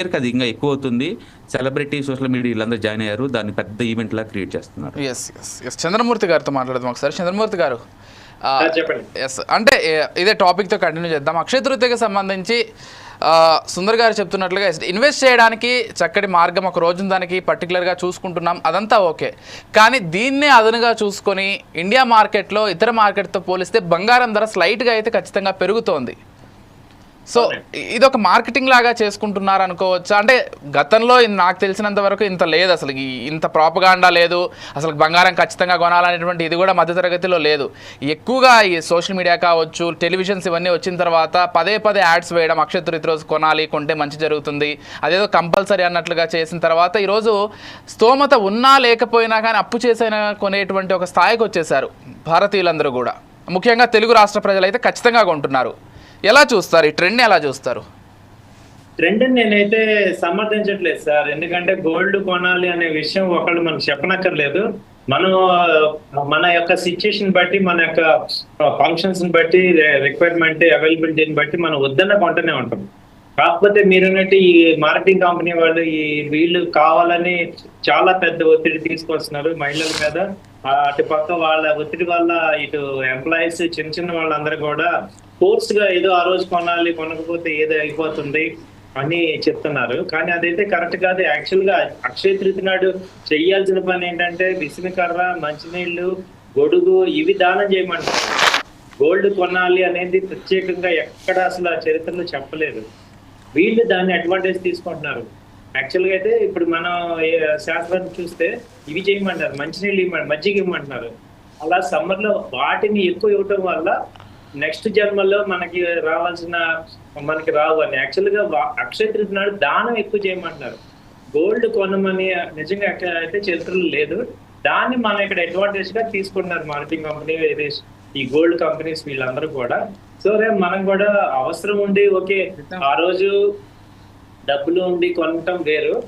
ఇయర్కి అది ఇంకా ఎక్కువ అవుతుంది. సెలబ్రిటీ సోషల్ మీడియా వీళ్ళందరూ జాయిన్ అయ్యారు. దాన్ని పెద్ద ఈవెంట్ లా క్రియేట్ చేస్తున్నారు. ఎస్ ఎస్ ఎస్ చంద్రమూర్తి గారితో మాట్లాడదాం ఒకసారి. చంద్రమూర్తి గారు ఆ, ఆ, చెప్పండి. ఎస్ అంటే ఇదే టాపిక్తో కంటిన్యూ చేద్దాం. అక్షయ తృతీయకి సంబంధించి ఆ, సుందర్ గారు చెప్తున్నట్లుగా ఇన్వెస్ట్ చేయడానికి చక్కటి మార్గం ఒక రోజు దానికి పర్టికులర్గా చూసుకుంటున్నాం. అదంతా ఓకే. కానీ దీన్నే అదనుగా చూసుకొని ఇండియా మార్కెట్లో ఇతర మార్కెట్తో పోలిస్తే బంగారం ధర స్లైట్గా అయితే ఖచ్చితంగా పెరుగుతోంది. సో ఇది ఒక మార్కెటింగ్ లాగా చేసుకుంటున్నారు అనుకోవచ్చా? అంటే గతంలో నాకు తెలిసినంత వరకు ఇంత లేదు అసలు. ఇంత ప్రాపగాండా లేదు. అసలు బంగారం ఖచ్చితంగా కొనాలనేటువంటి ఇది కూడా మధ్యతరగతిలో లేదు. ఎక్కువగా ఈ సోషల్ మీడియా కావచ్చు టెలివిజన్స్ ఇవన్నీ వచ్చిన తర్వాత పదే పదే యాడ్స్ వేయడం అక్షయ రోజు కొనాలి కొంటే మంచి జరుగుతుంది. అదేదో కంపల్సరీ అన్నట్లుగా చేసిన తర్వాత ఈరోజు స్తోమత ఉన్నా లేకపోయినా కానీ అప్పు చేసైనా కొనేటువంటి ఒక స్థాయికి వచ్చేసారు భారతీయులందరూ కూడా. ముఖ్యంగా తెలుగు రాష్ట్ర ప్రజలైతే ఖచ్చితంగా కొంటున్నారు. ఎలా చూస్తారు? ఈ ట్రెండ్ని ఎలా చూస్తారు? ట్రెండ్ నేనైతే సమర్థించట్లేదు సార్. ఎందుకంటే గోల్డ్ కొనాలి అనే విషయం ఒకళ్ళు మనకు చెప్పనక్కర్లేదు. మనం మన యొక్క సిచ్యుయేషన్ బట్టి మన యొక్క ఫంక్షన్స్ బట్టి రిక్వైర్మెంట్ అవైలబిలిటీని బట్టి మనం వద్దన్న కొంటనే ఉంటాం. కాకపోతే మీరున్నట్టు ఈ మార్కెటింగ్ కంపెనీ వాళ్ళు ఈ వీళ్ళు కావాలని చాలా పెద్ద ఒత్తిడి తీసుకొస్తున్నారు మహిళల మీద. అటు పక్క వాళ్ళ ఒత్తిడి వల్ల ఇటు ఎంప్లాయీస్ చిన్న చిన్న వాళ్ళందరూ కూడా ఫోర్స్గా ఏదో ఆ రోజు కొనాలి కొనకపోతే ఏదో అయిపోతుంది అని చెప్తున్నారు. కానీ అదైతే కరెక్ట్ కాదు. యాక్చువల్గా అక్షయ తృతి నాడు చెయ్యాల్సిన పని ఏంటంటే విసినకర్ర మంచినీళ్ళు గొడుగు ఇవి దానం చేయమంటారు. గోల్డ్ కొనాలి అనేది ప్రత్యేకంగా ఎక్కడ అసలు ఆ చరిత్రలో చెప్పలేదు. వీళ్ళు దాన్ని అడ్వాంటేజ్ తీసుకుంటున్నారు. యాక్చువల్గా అయితే ఇప్పుడు మనం శాస్త్రం చూస్తే ఇవి చేయమంటారు మంచినీళ్ళు ఇవ్వమంటారు మజ్జిగ ఇవ్వమంటున్నారు. అలా సమ్మర్లో వాటిని ఎక్కువ ఇవ్వటం వల్ల నెక్స్ట్ జన్మలో మనకి రావాల్సిన మనకి రావు అని. యాక్చువల్గా అక్షయ నాడు దానం ఎక్కువ చేయమంటున్నారు. గోల్డ్ కొనమని నిజంగా అయితే చరిత్రలో లేదు. దాన్ని మనం ఇక్కడ అడ్వాంటేజ్గా తీసుకుంటున్నారు మార్కెటింగ్ కంపెనీ ఈ గోల్డ్ కంపెనీస్ వీళ్ళందరూ కూడా. సో రేపు మనం కూడా అవసరం ఉండి ఓకే ఆ రోజు డబ్బులు ఉండి కొనటం వేరు.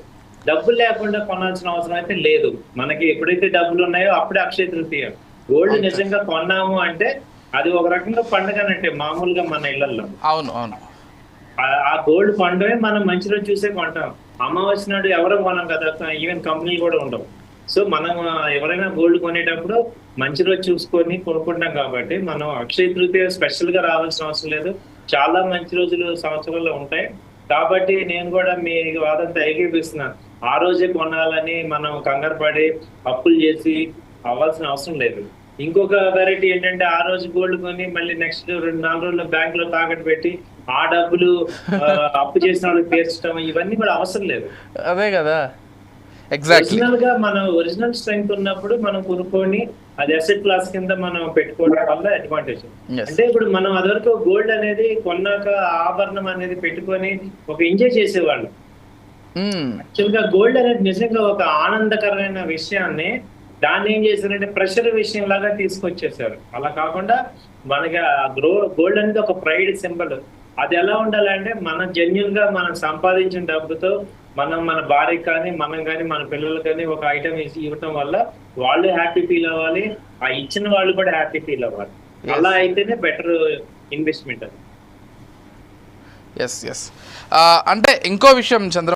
డబ్బులు లేకుండా కొనాల్సిన అవసరం అయితే లేదు. మనకి ఎప్పుడైతే డబ్బులు ఉన్నాయో అప్పుడే అక్షయ తృతీయ. గోల్డ్ నిజంగా కొన్నాము అంటే అది ఒక రకంగా పండుగనంటే మామూలుగా మన ఇళ్ళలో అవును అవును. ఆ- ఆ గోల్డ్ పండుగ మనం మంచి రోజు చూసే కొంటాం. అమావాస్య నాడు ఎవరు కొనం కదా ఈవెన్ కంపెనీలు కూడా ఉండవు. సో మనం ఎవరైనా గోల్డ్ కొనేటప్పుడు మంచి రోజు చూసుకొని కొనుక్కుంటాం కాబట్టి మనం అక్షయ తృతీయ స్పెషల్గా రావాల్సిన అవసరం లేదు. చాలా మంచి రోజులు సంవత్సరంలో ఉంటాయి. కాబట్టి నేను కూడా మీ వాదంతో ఏకీపిస్తున్నాను ఆ రోజే కొనాలని మనం కంగారు పడి అప్పులు చేసి అవ్వాల్సిన అవసరం లేదు. ఇంకొక వెరైటీ ఏంటంటే ఆ రోజు గోల్డ్ కొని మళ్ళీ నెక్స్ట్ రెండు నాలుగు రోజులు బ్యాంక్లో తాకట్టు పెట్టి ఆ డబ్బులు అప్పు చేసిన వాళ్ళకి తీర్చడం ఇవన్నీ కూడా అవసరం లేదు. అదే కదా. ఒరిజినల్గా మనం ఒరిజినల్ స్ట్రెంగ్త్ ఉన్నప్పుడు మనం కొనుక్కొని అది అసెట్ క్లాస్ కింద మనం పెట్టుకోవడం వల్ల అడ్వాంటేజ్. అంటే ఇప్పుడు మనం అదివరకు గోల్డ్ అనేది కొన్నాక ఆభరణం అనేది పెట్టుకొని ఒక ఎంజాయ్ చేసేవాళ్ళం. యాక్చువల్గా గోల్డ్ అనేది నిజంగా ఒక ఆనందకరమైన విషయాన్ని దాన్ని ఏం చేశారంటే ప్రెషర్ విషయం లాగా తీసుకొచ్చేసారు. అలా కాకుండా మనకి గ్రో గోల్డ్ అనేది ఒక ప్రైడ్ సింబల్ అది ఎలా ఉండాలంటే మనం జెన్యున్గా మనం సంపాదించిన డబ్బుతో మనం మన భార్యకి కానీ మనం కానీ మన పిల్లలకి కానీ ఒక ఐటమ్ ఇవ్వటం వల్ల వాళ్ళు హ్యాపీ ఫీల్ అవ్వాలి. ఆ ఇచ్చిన వాళ్ళు కూడా హ్యాపీ ఫీల్ అవ్వాలి. అలా అయితేనే బెటర్ ఇన్వెస్ట్మెంట్ అది. ఎస్ ఎస్ అంటే ఇంకో విషయం చంద్ర